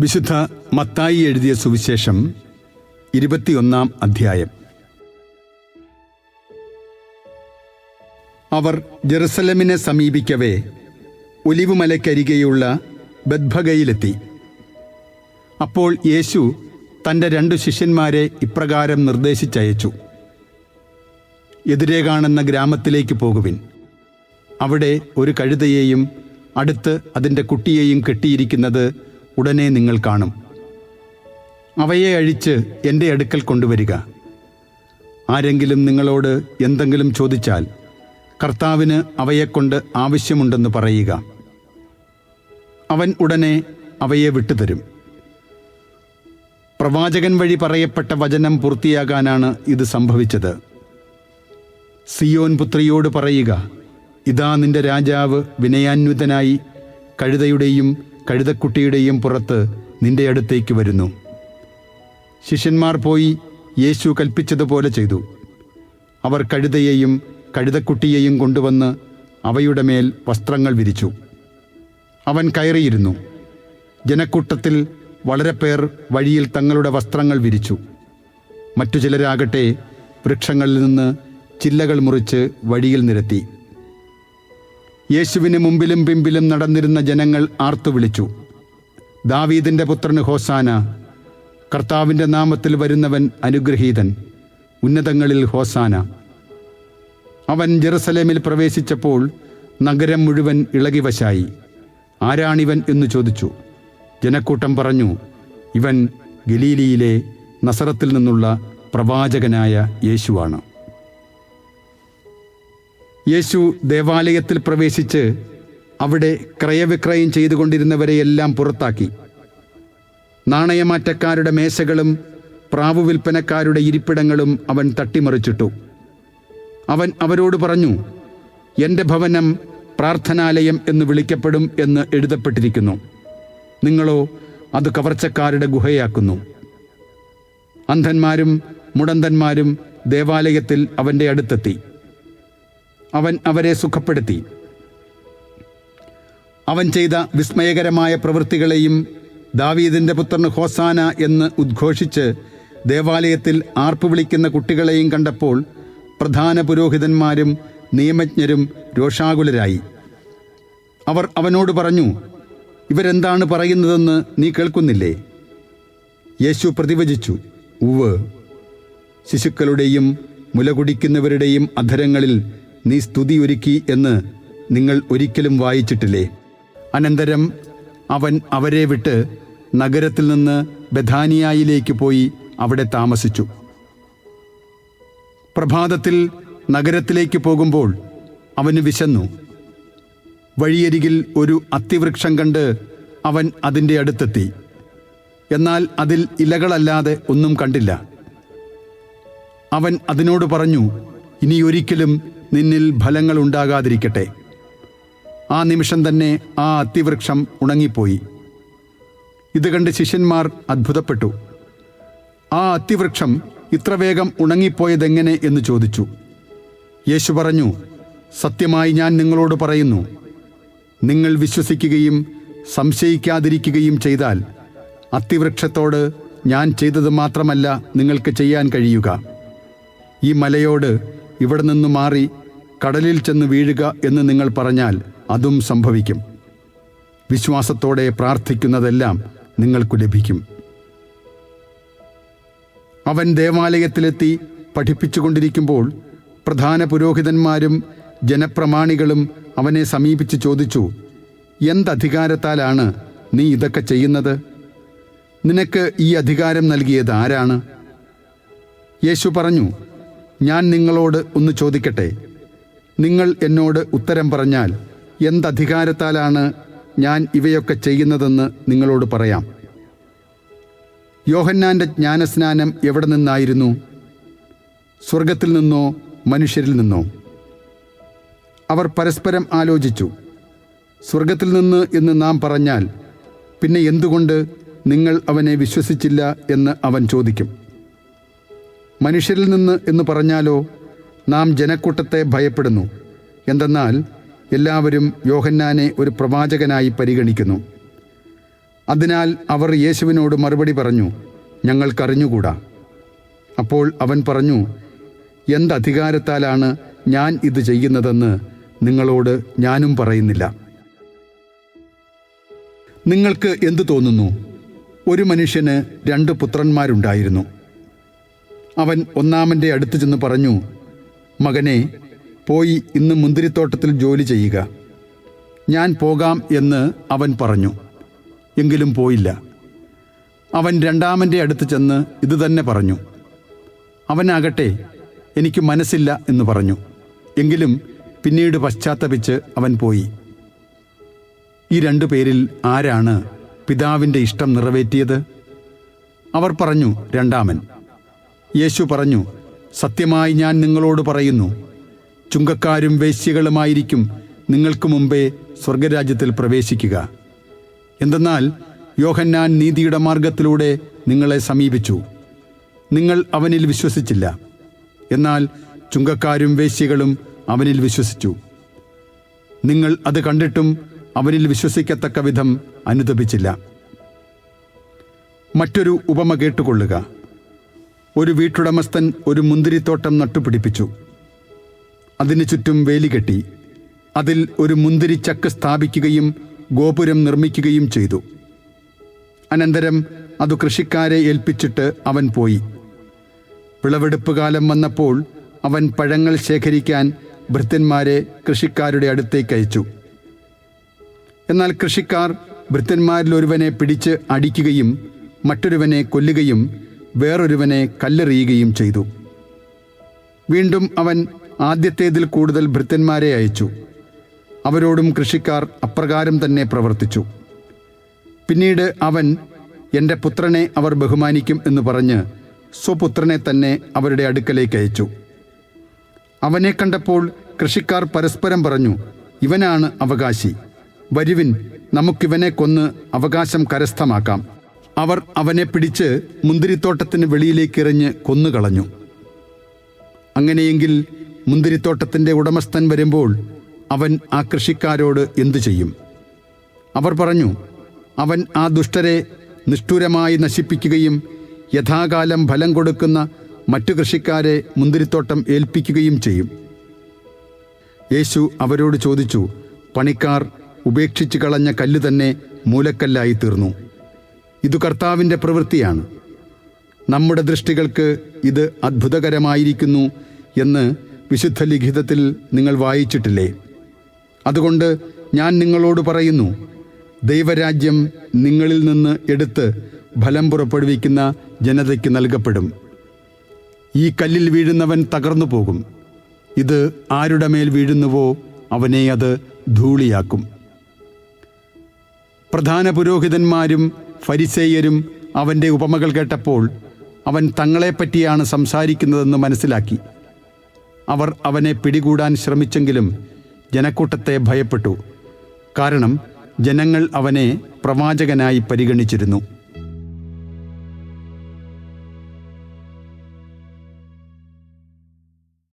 വിശുദ്ധ മത്തായി എഴുതിയ സുവിശേഷം ഇരുപത്തിയൊന്നാം അധ്യായം. അവർ ജെറുസലമിനെ സമീപിക്കവേ ഒലിവുമലയ്ക്കരികെയുള്ള ബദ്ഭഗയിലെത്തി. അപ്പോൾ യേശു തന്റെ രണ്ടു ശിഷ്യന്മാരെ ഇപ്രകാരം നിർദ്ദേശിച്ചയച്ചു. എതിരെ കാണുന്ന ഗ്രാമത്തിലേക്ക് പോകുവിൻ. അവിടെ ഒരു കഴുതയെയും അടുത്ത് അതിന്റെ കുട്ടിയെയും കെട്ടിയിരിക്കുന്നത് ഉടനെ നിങ്ങൾ കാണും. അവയെ അഴിച്ച് എന്റെ അടുക്കൽ കൊണ്ടുവരിക. ആരെങ്കിലും നിങ്ങളോട് എന്തെങ്കിലും ചോദിച്ചാൽ കർത്താവിന് അവയെക്കൊണ്ട് ആവശ്യമുണ്ടെന്ന് പറയുക. അവൻ ഉടനെ അവയെ വിട്ടുതരും. പ്രവാചകൻ വഴി പറയപ്പെട്ട വചനം പൂർത്തിയാകാനാണ് ഇത് സംഭവിച്ചത്. സിയോൻ പുത്രിയോട് പറയുക ഇതാ നിന്റെ രാജാവ് വിനയാന്വിതനായി കഴുതയുടെയും കഴുതക്കുട്ടിയുടെയും പുറത്ത് നിന്റെ അടുത്തേക്ക് വരുന്നു. ശിഷ്യന്മാർ പോയി യേശു കൽപ്പിച്ചതുപോലെ ചെയ്തു. അവർ കഴുതയെയും കഴുതക്കുട്ടിയെയും കൊണ്ടുവന്ന് അവയുടെ മേൽ വസ്ത്രങ്ങൾ വിരിച്ചു. അവൻ കയറിയിരുന്നു. ജനക്കൂട്ടത്തിൽ വളരെ പേർ വഴിയിൽ തങ്ങളുടെ വസ്ത്രങ്ങൾ വിരിച്ചു. മറ്റു ചിലരാകട്ടെ വൃക്ഷങ്ങളിൽ നിന്ന് ചില്ലകൾ മുറിച്ച് വഴിയിൽ നിരത്തി. യേശുവിന് മുമ്പിലും പിമ്പിലും നടന്നിരുന്ന ജനങ്ങൾ ആർത്തു വിളിച്ചു. ദാവീദിന്റെ പുത്രന് ഹോസാന കർത്താവിന്റെ നാമത്തിൽ വരുന്നവൻ അനുഗ്രഹീതൻ ഉന്നതങ്ങളിൽ ഹോസാന. അവൻ ജെറുസലേമിൽ പ്രവേശിച്ചപ്പോൾ നഗരം മുഴുവൻ ഇളകിവശായി. ആരാണിവൻ എന്ന് ചോദിച്ചു. ജനക്കൂട്ടം പറഞ്ഞു ഇവൻ ഗലീലിയിലെ നസറത്തിൽ നിന്നുള്ള പ്രവാചകനായ യേശുവാണ്. യേശു ദേവാലയത്തിൽ പ്രവേശിച്ച് അവിടെ ക്രയവിക്രയം ചെയ്തുകൊണ്ടിരുന്നവരെയെല്ലാം പുറത്താക്കി. നാണയമാറ്റക്കാരുടെ മേശകളും പ്രാവു വിൽപ്പനക്കാരുടെ ഇരിപ്പിടങ്ങളും അവൻ തട്ടിമറിച്ചിട്ടു. അവൻ അവരോട് പറഞ്ഞു എന്റെ ഭവനം പ്രാർത്ഥനാലയം എന്ന് വിളിക്കപ്പെടും എന്ന് എഴുതപ്പെട്ടിരിക്കുന്നു. നിങ്ങളോ അത് കവർച്ചക്കാരുടെ ഗുഹയാക്കുന്നു. അന്ധന്മാരും മുടന്തന്മാരും ദേവാലയത്തിൽ അവന്റെ അടുത്തെത്തി. അവൻ അവരെ സുഖപ്പെടുത്തി. അവൻ ചെയ്ത വിസ്മയകരമായ പ്രവൃത്തികളെയും ദാവീദിന്റെ പുത്രന് ഹോസാന എന്ന് ഉദ്ഘോഷിച്ച് ദേവാലയത്തിൽ ആർപ്പുവിളിക്കുന്ന കുട്ടികളെയും കണ്ടപ്പോൾ പ്രധാന പുരോഹിതന്മാരും നിയമജ്ഞരും രോഷാകുലരായി. അവർ അവനോട് പറഞ്ഞു ഇവരെന്താണ് പറയുന്നതെന്ന് നീ കേൾക്കുന്നില്ലേ? യേശു പ്രതിവചിച്ചു ഉവ് ശിശുക്കളുടെയും മുലകുടിക്കുന്നവരുടെയും അധരങ്ങളിൽ നീ സ്തുതി ഒരുക്കി എന്ന് നിങ്ങൾ ഒരിക്കലും വായിച്ചിട്ടില്ലേ? അനന്തരം അവൻ അവരെ വിട്ട് നഗരത്തിൽ നിന്ന് ബഥാനിയായിലേക്ക് പോയി അവിടെ താമസിച്ചു. പ്രഭാതത്തിൽ നഗരത്തിലേക്ക് പോകുമ്പോൾ അവന് വിശന്നു. വഴിയരികിൽ ഒരു അത്തിവൃക്ഷം കണ്ട് അവൻ അതിന്റെ അടുത്തെത്തി. എന്നാൽ അതിൽ ഇലകളല്ലാതെ ഒന്നും കണ്ടില്ല. അവൻ അതിനോട് പറഞ്ഞു ഇനി ഒരിക്കലും നിന്നിൽ ഫലങ്ങൾ ഉണ്ടാകാതിരിക്കട്ടെ. ആ നിമിഷം തന്നെ ആ അത്തിവൃക്ഷം ഉണങ്ങിപ്പോയി. ഇത് കണ്ട് ശിഷ്യന്മാർ അത്ഭുതപ്പെട്ടു. ആ അത്തിവൃക്ഷം ഇത്ര വേഗം ഉണങ്ങിപ്പോയതെങ്ങനെ എന്ന് ചോദിച്ചു. യേശു പറഞ്ഞു സത്യമായി ഞാൻ നിങ്ങളോട് പറയുന്നു നിങ്ങൾ വിശ്വസിക്കുകയും സംശയിക്കാതിരിക്കുകയും ചെയ്താൽ അത്തിവൃക്ഷത്തോട് ഞാൻ ചെയ്തത് മാത്രമല്ല നിങ്ങൾക്ക് ചെയ്യാൻ കഴിയുക. ഈ മലയോട് ഇവിടെ നിന്ന് മാറി കടലിൽ ചെന്ന് വീഴുക എന്ന് നിങ്ങൾ പറഞ്ഞാൽ അതും സംഭവിക്കും. വിശ്വാസത്തോടെ പ്രാർത്ഥിക്കുന്നതെല്ലാം നിങ്ങൾക്ക് ലഭിക്കും. അവൻ ദേവാലയത്തിലെത്തി പഠിപ്പിച്ചുകൊണ്ടിരിക്കുമ്പോൾ പ്രധാന പുരോഹിതന്മാരും ജനപ്രമാണികളും അവനെ സമീപിച്ച് ചോദിച്ചു എന്തധികാരത്താലാണ് നീ ഇതൊക്കെ ചെയ്യുന്നത്? നിനക്ക് ഈ അധികാരം നൽകിയത് ആരാണ്? യേശു പറഞ്ഞു ഞാൻ നിങ്ങളോട് ഒന്ന് ചോദിക്കട്ടെ? നിങ്ങൾ എന്നോട് ഉത്തരം പറഞ്ഞാൽ എന്തധികാരത്താലാണ് ഞാൻ ഇവയൊക്കെ ചെയ്യുന്നതെന്ന് നിങ്ങളോട് പറയാം. യോഹന്നാന്റെ ജ്ഞാനസ്നാനം എവിടെ നിന്നായിരുന്നു? സ്വർഗത്തിൽ നിന്നോ മനുഷ്യരിൽ നിന്നോ? അവർ പരസ്പരം ആലോചിച്ചു. സ്വർഗത്തിൽ നിന്ന് എന്ന് നാം പറഞ്ഞാൽ പിന്നെ എന്തുകൊണ്ട് നിങ്ങൾ അവനെ വിശ്വസിച്ചില്ല എന്ന് അവൻ ചോദിക്കും. മനുഷ്യരിൽ നിന്ന് എന്ന് പറഞ്ഞാലോ നാം ജനക്കൂട്ടത്തെ ഭയപ്പെടുന്നു. എന്തെന്നാൽ എല്ലാവരും യോഹന്നാനെ ഒരു പ്രവാചകനായി പരിഗണിക്കുന്നു. അതിനാൽ അവർ യേശുവിനോട് മറുപടി പറഞ്ഞു ഞങ്ങൾക്കറിഞ്ഞുകൂടാ. അപ്പോൾ അവൻ പറഞ്ഞു എന്തധികാരത്താലാണ് ഞാൻ ഇത് ചെയ്യുന്നതെന്ന് നിങ്ങളോട് ഞാനും പറയുന്നില്ല. നിങ്ങൾക്ക് എന്തു തോന്നുന്നു? ഒരു മനുഷ്യന് രണ്ട് പുത്രന്മാരുണ്ടായിരുന്നു. അവൻ ഒന്നാമന്റെ അടുത്ത് ചെന്ന് പറഞ്ഞു മകനെ പോയി ഇന്ന് മുന്തിരിത്തോട്ടത്തിൽ ജോലി ചെയ്യുക. ഞാൻ പോകാം എന്ന് അവൻ പറഞ്ഞു. എങ്കിലും പോയില്ല. അവൻ രണ്ടാമന്റെ അടുത്ത് ചെന്ന് ഇത് തന്നെ പറഞ്ഞു. അവനാകട്ടെ എനിക്ക് മനസ്സില്ല എന്ന് പറഞ്ഞു. എങ്കിലും പിന്നീട് പശ്ചാത്തപിച്ച് അവൻ പോയി. ഈ രണ്ടു പേരിൽ ആരാണ് പിതാവിന്റെ ഇഷ്ടം നിറവേറ്റിയത്? അവർ പറഞ്ഞു രണ്ടാമൻ. യേശു പറഞ്ഞു സത്യമായി ഞാൻ നിങ്ങളോട് പറയുന്നു ചുങ്കക്കാരും വേശ്യകളുമായിരിക്കും നിങ്ങൾക്ക് മുമ്പേ സ്വർഗരാജ്യത്തിൽ പ്രവേശിക്കുക. എന്തെന്നാൽ യോഹന്നാൻ നീതിയുടെ മാർഗത്തിലൂടെ നിങ്ങളെ സമീപിച്ചു. നിങ്ങൾ അവനിൽ വിശ്വസിച്ചില്ല. എന്നാൽ ചുങ്കക്കാരും വേശ്യകളും അവനിൽ വിശ്വസിച്ചു. നിങ്ങൾ അത് കണ്ടിട്ടും അവനിൽ വിശ്വസിക്കത്തക്ക വിധം അനുദപിച്ചില്ല മറ്റൊരു ഉപമ കേട്ടുകൊള്ളുക. ഒരു വീട്ടുടമസ്ഥൻ ഒരു മുന്തിരിത്തോട്ടം നട്ടുപിടിപ്പിച്ചു. അതിനു ചുറ്റും വേലി കെട്ടി. അതിൽ ഒരു മുന്തിരിച്ചക്ക് സ്ഥാപിക്കുകയും ഗോപുരം നിർമ്മിക്കുകയും ചെയ്തു. അനന്തരം അത് കൃഷിക്കാരെ ഏൽപ്പിച്ചിട്ട് അവൻ പോയി. വിളവെടുപ്പ് കാലം വന്നപ്പോൾ അവൻ പഴങ്ങൾ ശേഖരിക്കാൻ ഭൃത്യന്മാരെ കൃഷിക്കാരുടെ അടുത്തേക്ക് അയച്ചു. എന്നാൽ കൃഷിക്കാർ ഭൃത്യന്മാരിലൊരുവനെ പിടിച്ച് അടിക്കുകയും മറ്റൊരുവനെ കൊല്ലുകയും വേറൊരുവനെ കല്ലെറിയുകയും ചെയ്തു. വീണ്ടും അവൻ ആദ്യത്തേതിൽ കൂടുതൽ ഭൃത്യന്മാരെ അയച്ചു. അവരോടും കൃഷിക്കാർ അപ്രകാരം തന്നെ പ്രവർത്തിച്ചു. പിന്നീട് അവൻ എന്റെ പുത്രനെ അവർ ബഹുമാനിക്കും എന്ന് പറഞ്ഞ് സ്വപുത്രനെ തന്നെ അവരുടെ അടുക്കലേക്ക് അയച്ചു. അവനെ കണ്ടപ്പോൾ കൃഷിക്കാർ പരസ്പരം പറഞ്ഞു ഇവനാണ് അവകാശി. വരുവിൻ നമുക്കിവനെ കൊന്ന് അവകാശം കരസ്ഥമാക്കാം. അവർ അവനെ പിടിച്ച് മുന്തിരിത്തോട്ടത്തിന് വെളിയിലേക്ക് എറിഞ്ഞ് കൊന്നുകളഞ്ഞു. അങ്ങനെയെങ്കിൽ മുന്തിരിത്തോട്ടത്തിന്റെ ഉടമസ്ഥൻ വരുമ്പോൾ അവൻ ആ കൃഷിക്കാരോട് എന്തു ചെയ്യും? അവർ പറഞ്ഞു അവൻ ആ ദുഷ്ടരെ നിഷ്ഠൂരമായി നശിപ്പിക്കുകയും യഥാകാലം ഫലം കൊടുക്കുന്ന മറ്റു കൃഷിക്കാരെ മുന്തിരിത്തോട്ടം ഏൽപ്പിക്കുകയും ചെയ്യും. യേശു അവരോട് ചോദിച്ചു പണിക്കാർ ഉപേക്ഷിച്ചു കളഞ്ഞ കല്ല് തന്നെ മൂലക്കല്ലായി തീർന്നു. ഇത് കർത്താവിന്റെ പ്രവൃത്തിയാണ്. നമ്മുടെ ദൃഷ്ടികൾക്ക് ഇത് അത്ഭുതകരമായിരിക്കുന്നു എന്ന് വിശുദ്ധ ലിഖിതത്തിൽ നിങ്ങൾ വായിച്ചിട്ടില്ലേ? അതുകൊണ്ട് ഞാൻ നിങ്ങളോട് പറയുന്നു ദൈവരാജ്യം നിങ്ങളിൽ നിന്ന് എടുത്ത് ഫലം പുറപ്പെടുവിക്കുന്ന ജനതയ്ക്ക് നൽകപ്പെടും. ഈ കല്ലിൽ വീഴുന്നവൻ തകർന്നു പോകും. ഇത് ആരുടെ മേൽ വീഴുന്നുവോ അവനെ അത് ധൂളിയാക്കും. പ്രധാന പുരോഹിതന്മാരും ഫരിസേയരും അവന്റെ ഉപമകൾ കേട്ടപ്പോൾ അവൻ തങ്ങളെപ്പറ്റിയാണ് സംസാരിക്കുന്നതെന്ന് മനസ്സിലാക്കി. അവർ അവനെ പിടികൂടാൻ ശ്രമിച്ചെങ്കിലും ജനക്കൂട്ടത്തെ ഭയപ്പെട്ടു. കാരണം ജനങ്ങൾ അവനെ പ്രവാചകനായി പരിഗണിച്ചിരുന്നു.